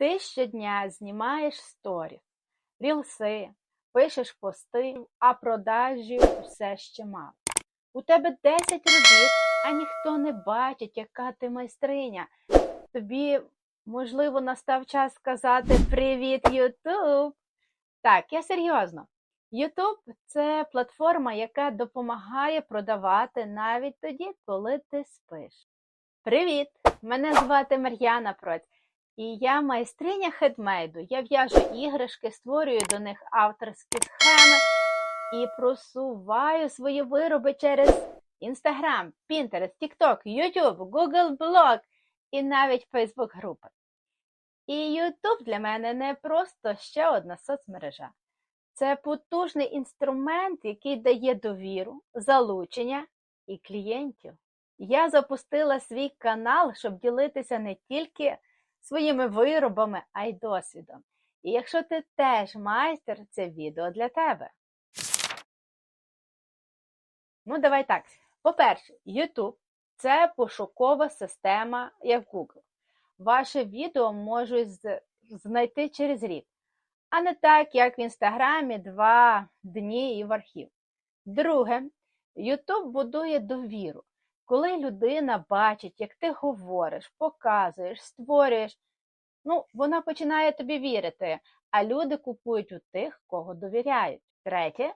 Ти щодня знімаєш сторіс, рілси, пишеш пости, а продажів все ще мало. У тебе 10 робіт, а ніхто не бачить, яка ти майстриня. Тобі, можливо, настав час сказати Привіт, Ютуб! Так, я серйозно. Ютуб це платформа, яка допомагає продавати навіть тоді, коли ти спиш. Привіт! Мене звати Мар'яна Проць, і я майстриня хедмейду. Я в'яжу іграшки, створюю до них авторські схеми і просуваю свої вироби через Instagram, Pinterest, TikTok, YouTube, Google Blog і навіть Facebook групи. І YouTube для мене не просто ще одна соцмережа. Це потужний інструмент, який дає довіру, залучення і клієнтів. Я запустила свій канал, щоб ділитися не тільки своїми виробами, а й досвідом. І якщо ти теж майстер, це відео для тебе. Ну, давай так. По-перше, YouTube це пошукова система, як Google. Ваше відео можуть знайти через рік, а не так, як в інстаграмі два дні і в архів. Друге, YouTube будує довіру. Коли людина бачить, як ти говориш, показуєш, створюєш, ну, вона починає тобі вірити, а люди купують у тих, кого довіряють. Третє,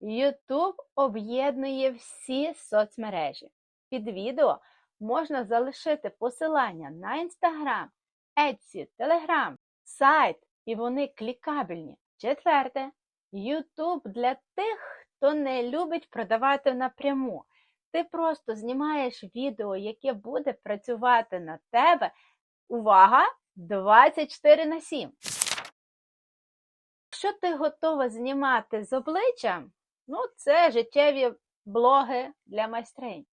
YouTube об'єднує всі соцмережі. Під відео можна залишити посилання на Instagram, Etsy, Telegram, сайт, і вони клікабельні. Четверте, YouTube для тих, хто не любить продавати напряму. Ти просто знімаєш відео, яке буде працювати на тебе. Увага! 24 на 7. Якщо ти готова знімати з обличчям, ну це життєві блоги для майстринь.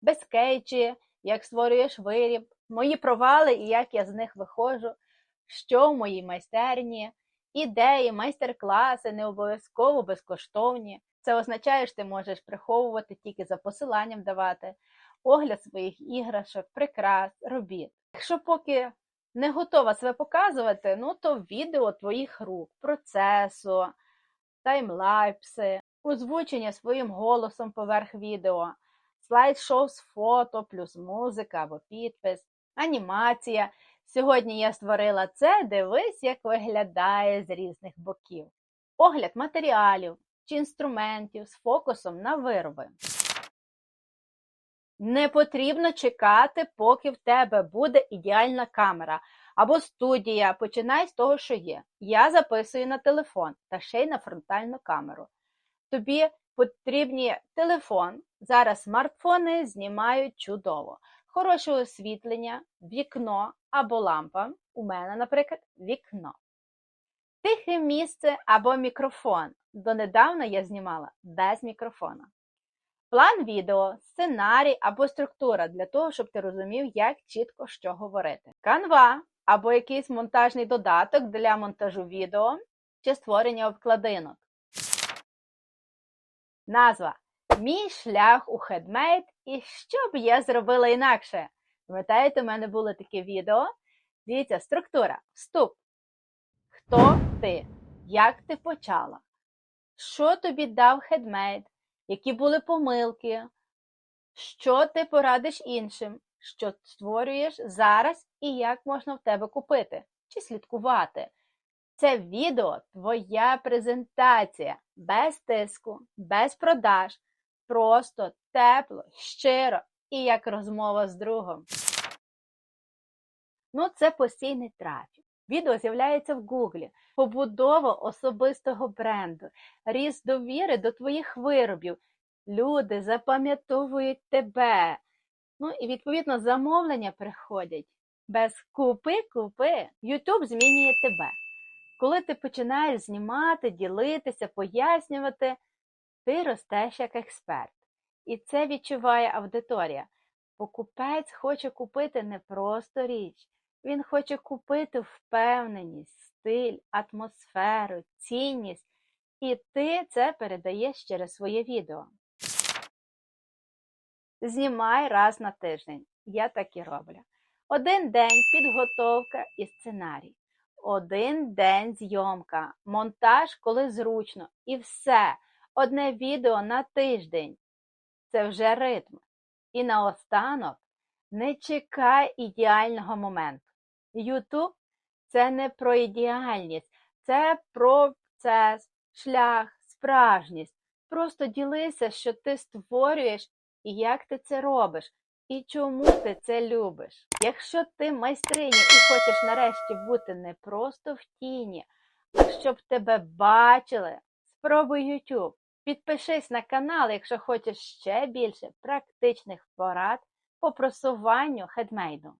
Без кейджі, як створюєш виріб, мої провали і як я з них виходжу, що в моїй майстерні, ідеї, майстер-класи, не обов'язково безкоштовні. Це означає, що ти можеш приховувати тільки за посиланням давати, огляд своїх іграшок, прикрас, робіт. Якщо поки не готова себе показувати, ну то відео твоїх рук, процесу, таймлапси, озвучення своїм голосом поверх відео, слайд-шоу з фото, плюс музика або підпис, анімація. Сьогодні я створила це, дивись, як виглядає з різних боків. Огляд матеріалів чи інструментів з фокусом на вироби. Не потрібно чекати, поки в тебе буде ідеальна камера або студія. Починай з того, що є. Я записую на телефон та ще й на фронтальну камеру. Тобі потрібні телефон. Зараз смартфони знімають чудово. Хороше освітлення, вікно або лампа. У мене, наприклад, вікно. Тихе місце або мікрофон. Донедавна я знімала без мікрофона. План відео, сценарій або структура для того, щоб ти розумів, як чітко що говорити. Канва або якийсь монтажний додаток для монтажу відео чи створення обкладинок. Назва Мій шлях у хедмейд і що б я зробила інакше. Пам'ятаєте, у мене було таке відео. Дивіться, структура. Вступ. Хто ти? Як ти почала? Що тобі дав хедмейд? Які були помилки? Що ти порадиш іншим? Що створюєш зараз і як можна в тебе купити чи слідкувати? Це відео твоя презентація без тиску, без продаж, просто тепло, щиро і як розмова з другом. Ну, це постійний трафік. Відео з'являється в Гуглі, побудова особистого бренду, ріст довіри до твоїх виробів. Люди запам'ятовують тебе. Ну і відповідно замовлення приходять. Без купи, купи. Ютуб змінює тебе. Коли ти починаєш знімати, ділитися, пояснювати, ти ростеш як експерт. І це відчуває аудиторія. Покупець хоче купити не просто річ, він хоче купити впевненість, стиль, атмосферу, цінність. І ти це передаєш через своє відео. Знімай раз на тиждень. Я так і роблю. Один день підготовка і сценарій. Один день зйомка, монтаж, коли зручно, і все. Одне відео на тиждень. Це вже ритм. І наостанок не чекай ідеального моменту. Ютуб це не про ідеальність, це про процес, шлях, справжність. Просто ділися, що ти створюєш і як ти це робиш, і чому ти це любиш. Якщо ти майстриня і хочеш нарешті бути не просто в тіні, а щоб тебе бачили, спробуй YouTube. Підпишись на канал, якщо хочеш ще більше практичних порад по просуванню хедмейду.